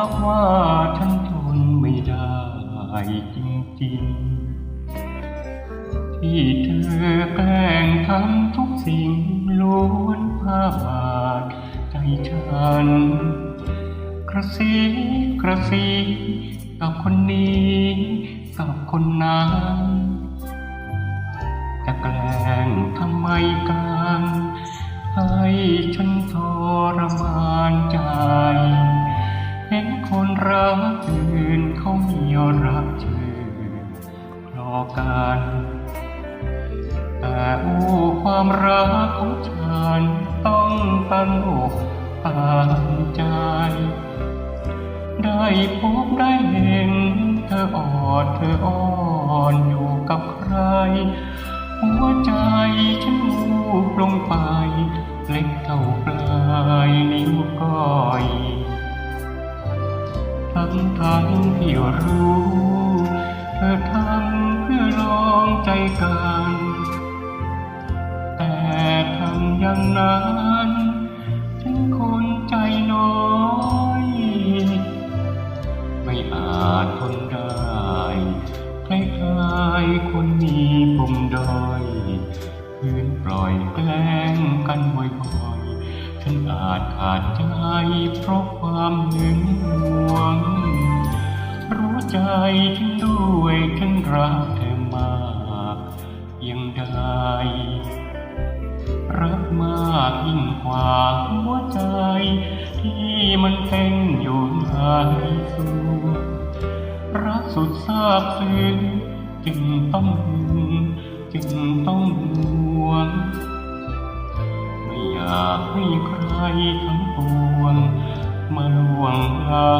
รับว่าฉันทนไม่ได้จริงๆ ที่เธอแกล้งทำทุกสิ่งล้วนพาบาดใจฉัน กระซีกระซีกับคนนี้กับคนนั้นจะแกล้งทำไมกันให้ฉันทรมานใจ รักอื่นเขามีรักเชื่อรอกันแต่โอ้ความรักของฉันต้องตันอกตันใจ ได้พบได้เห็น เธอออดเธออ่อนอยู่กับใคร หัวใจฉันวูบลงไป เล็กเท่าปลายนิ้วก้ ทั้งที่รู้เธอทำเพื่อลองใจกันแต่ทำอย่างนั้นฉันคนใจน้อย ไม่อาจทนได้คล้ายๆคนมีปมด้อยคืนปล่อยแกล้งกันบ่อยๆฉัน อาจขาดใจเพราะความหึงหวงรู้ใจฉันด้วยฉันรักเธอมากเพียงใดรักมากยิ่งกว่าหัวใจ ที่มันเป็นอยู่ในสูรักสุดซาบซึ้งจึงต้องหึงจึงต้องหวง ทั้งปวงมาล่วงลา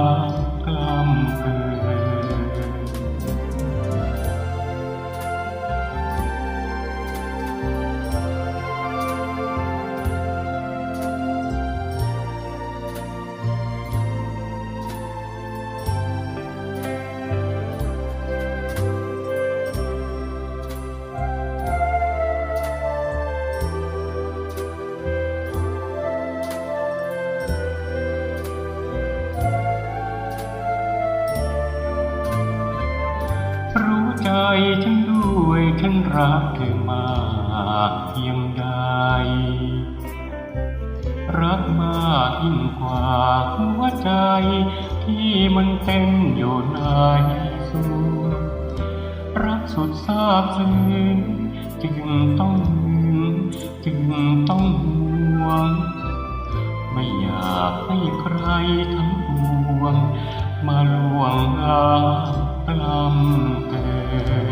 ฉันด้วย ฉันรักเธอมากเพียงใด รักมากยิ่งกว่าหัวใจ ที่มันเต้นอยู่ในสูรักสุดซาบซึ้งจึงต้องหึงจึงต้องห่วง ไม่อยากให้ใครทั้งปวง มาล่วงล้ำกล้ำเกิน